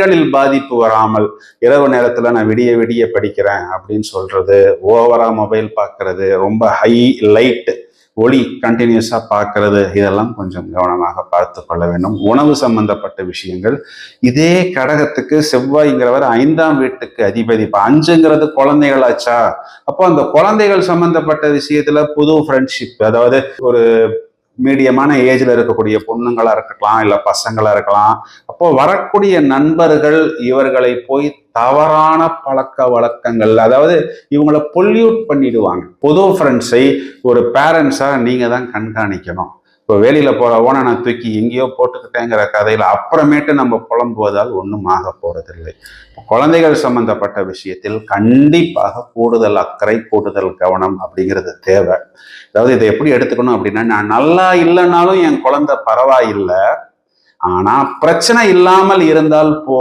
கண்களில் பாதிப்பு வராமல் இரவு நேரத்தில் நான் விடிய விடிய படிக்கிறேன் அப்படின்னு சொல்றது ஓவரா மொபைல் பார்க்கறது ரொம்ப ஹை லைட் ஒளி கண்டினியூஸாக பார்க்கறது இதெல்லாம் கொஞ்சம் கவனமாக பார்த்து கொள்ள வேண்டும். உணவு சம்பந்தப்பட்ட விஷயங்கள். இதே கடகத்துக்கு செவ்வாய்ங்கிறவர் ஐந்தாம் வீட்டுக்கு அதிபதி. இப்போ அஞ்சுங்கிறது குழந்தைகளாச்சா? அப்போ அந்த குழந்தைகள் சம்பந்தப்பட்ட விஷயத்துல புது ஃப்ரெண்ட்ஷிப் அதாவது ஒரு மீடியமான ஏஜில் இருக்கக்கூடிய பொண்ணுங்களாக இருக்கலாம் இல்லை பசங்களாக இருக்கலாம் அப்போ வரக்கூடிய நண்பர்கள் இவர்களை போய் தவறான பழக்க வழக்கங்கள் அதாவது இவங்களை பொல்யூட் பண்ணிடுவாங்க. பொது ஃப்ரெண்ட்ஸை ஒரு பேரண்ட்ஸாக நீங்கள் தான் கண்காணிக்கணும். இப்போ வேலையில் போற ஓனனை தூக்கி எங்கேயோ போட்டுக்கிட்டேங்கிற கதையில் அப்புறமேட்டு நம்ம புலம்புவதால் ஒன்றும் ஆக போகிறதில்லை குழந்தைகள் சம்பந்தப்பட்ட விஷயத்தில் கண்டிப்பாக கூடுதல் அக்கறை கூடுதல் கவனம் அப்படிங்கிறது தேவை. அதாவது இதை எப்படி எடுத்துக்கணும் அப்படின்னா நான் நல்லா இல்லைனாலும் என் குழந்தை பரவாயில்லை. ஆனால் பிரச்சனை இல்லாமல் இருந்தால் போ